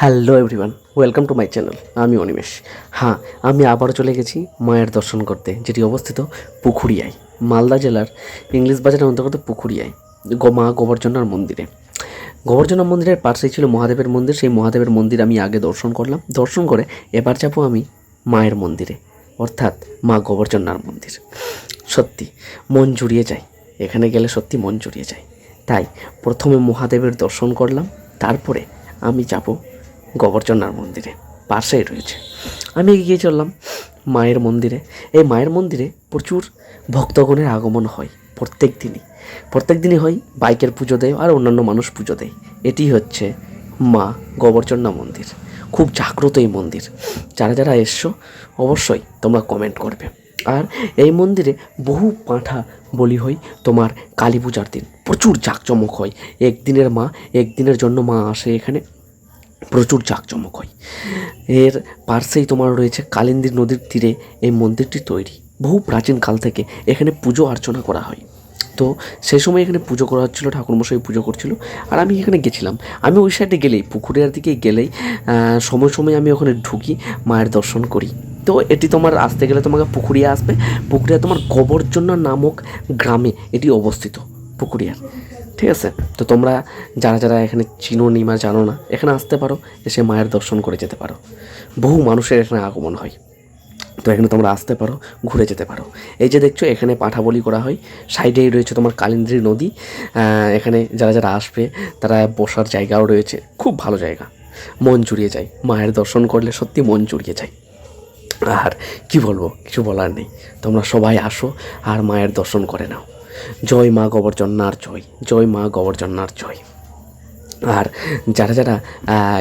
Hello everyone welcome to my channel আমি অনিমেষ। হ্যাঁ আমি আবারও চলে গেছি মায়ের দর্শন করতে, যেটি অবস্থিত পুখুরিয়ায়, মালদা জেলার ইংলিশ বাজারের অন্তর্গত পুখুরিয়ায় মা গোবর্জনার মন্দিরে। গোবর্জনা মন্দিরের পাশেই ছিল মহাদেবের মন্দির, সেই মহাদেবের মন্দির আমি আগে দর্শন করলাম। দর্শন করে এবার যাব আমি মায়ের মন্দিরে, অর্থাৎ মা গোবর্জনার মন্দির। সত্যি, মন জুড়িয়ে যায়। এখানে গেলে সত্যি মন জুড়িয়ে যায়। তাই প্রথমে মহাদেবের দর্শন করলাম, তারপরে আমি যাব গোবর্জনার মন্দিরে, পাশেই রয়েছে। আমি এগিয়ে চললাম মায়ের মন্দিরে। এই মায়ের মন্দিরে প্রচুর ভক্তগণের আগমন হয় প্রত্যেক দিনই। প্রত্যেক দিনই হয় বাইকের পুজো দেয় আর অন্যান্য মানুষ পুজো দেয়। এটি হচ্ছে মা গোবর্জনা মন্দির। খুব জাগ্রত এই মন্দির। যারা যারা এসছো, অবশ্যই তোমরা কমেন্ট করবে। আর এই মন্দিরে বহু পাঁঠা বলি হয় তোমার কালী পূজার দিন। প্রচুর জাঁকজমক হয়। একদিনের মা, একদিনের জন্য মা আসে এখানে। প্রচুর জাঁকজমক হয়। এর পার্শ্বেই তোমার রয়েছে কালিন্দী নদীর তীরে এই মন্দিরটি তৈরি। বহু প্রাচীন কাল থেকে এখানে পুজো অর্চনা করা হয়। তো সেই সময় এখানে পুজো করা হচ্ছিল, ঠাকুরমশাই পুজো করছিল। আর আমি এখানে গেছিলাম। আমি ওই সাইডে গেলেই, পুকুরের দিকে গেলেই সময় সময় আমি ওখানে ঢুকি, মায়ের দর্শন করি। তো এটি তোমার আসতে গেলে তোমাকে পুকুরিয়া আসবে। পুকুরিয়া তোমার গোবর্জনা নামক গ্রামে এটি অবস্থিত পুকুরিয়ার ঠিক আছে? তো তোমরা যারা যারা এখানে চিনো নিমা জানো না, এখানে আসতে পারো, এসে মায়ের দর্শন করে যেতে পারো। বহু মানুষের এখানে আগমন হয়। তো এখানে তোমরা আসতে পারো, ঘুরে যেতে পারো। এই যে দেখছ, এখানে পাঠা বলি করা হয়। সাইডেই রয়েছে তোমার কালিন্দ্রী নদী। এখানে যারা যারা আসবে, তারা বসার জায়গাও রয়েছে। খুব ভালো জায়গা। মন জুড়িয়ে যায়। মায়ের দর্শন করলে সত্যি মন জুড়িয়ে যায়। আর কি বলব, কিছু বলার নেই। তোমরা সবাই আসো আর মায়ের দর্শন করে নাও। জয় মা গোবর্জন্নার জয় জয় মা গোবর্জন্নার জয়। আর যারা যারা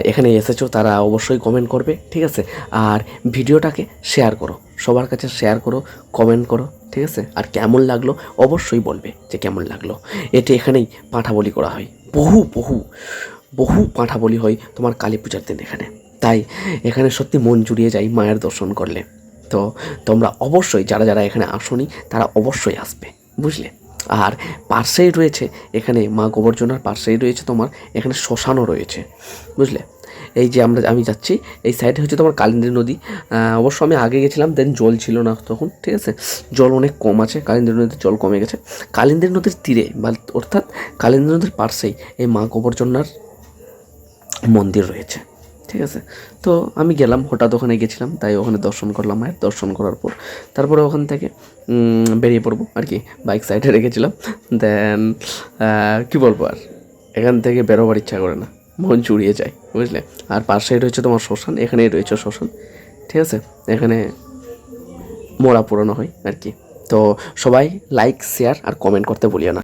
এখানে এসেছ তারা অবশ্যই কমেন্ট করবে, ঠিক আছে? আর ভিডিওটাকে শেয়ার করো, সবার কাছে শেয়ার করো কমেন্ট করো, ঠিক আছে? আর কেমন লাগল অবশ্যই বলবে যে কেমন লাগল। এটি এখানেই পাঁঠা বলি করা হয়। বহু বহু বহু পাঁঠা বলি হয় তোমার কালী পূজার দিন এখানে। তাই এখানে সত্যি মন জুড়িয়ে যায় মায়ের দর্শন করলে। তো তোমরা অবশ্যই, যারা যারা এখানে আসনি, তারা অবশ্যই আসবে, বুঝলে? আর পাশেই রয়েছে, এখানে মা গোবর্জনার পাশেই রয়েছে তোমার, এখানে শ্মশানও রয়েছে, বুঝলে? এই যে আমরা, আমি যাচ্ছি, এই সাইডে হচ্ছে তোমার কালিন্দী নদী অবশ্য আমি আগে গেছিলাম দেন জল ছিল না তখন, ঠিক আছে? জল অনেক কম আছে কালিন্দী নদীর জল কমে গেছে। কালিন্দী নদীর তীরে, বা অর্থাৎ কালিন্দী নদীর পাশেই এই মা গোবর্জনার মন্দির রয়েছে। ঠিক আছে? তো আমি গেলাম, হঠাৎ ওখানে গেছিলাম, তাই ওখানে দর্শন করলাম মায়ের। দর্শন করার পর তারপরে ওখান থেকে বেরিয়ে পড়ব আর কি, বাইক সাইডে রেখেছিলাম। দেন কি বলব আর? এখান থেকে বেরোবার ইচ্ছা করে না, মন চুড়িয়ে যায়, বুঝলে? আর পাশেই রয়েছে তোমার শ্মশান, এখানেই রয়েছে শ্মশান, ঠিক আছে? এখানে মোড়া পুরানো হয় আর কি। তো সবাই লাইক শেয়ার আর কমেন্ট করতে ভুলিও না।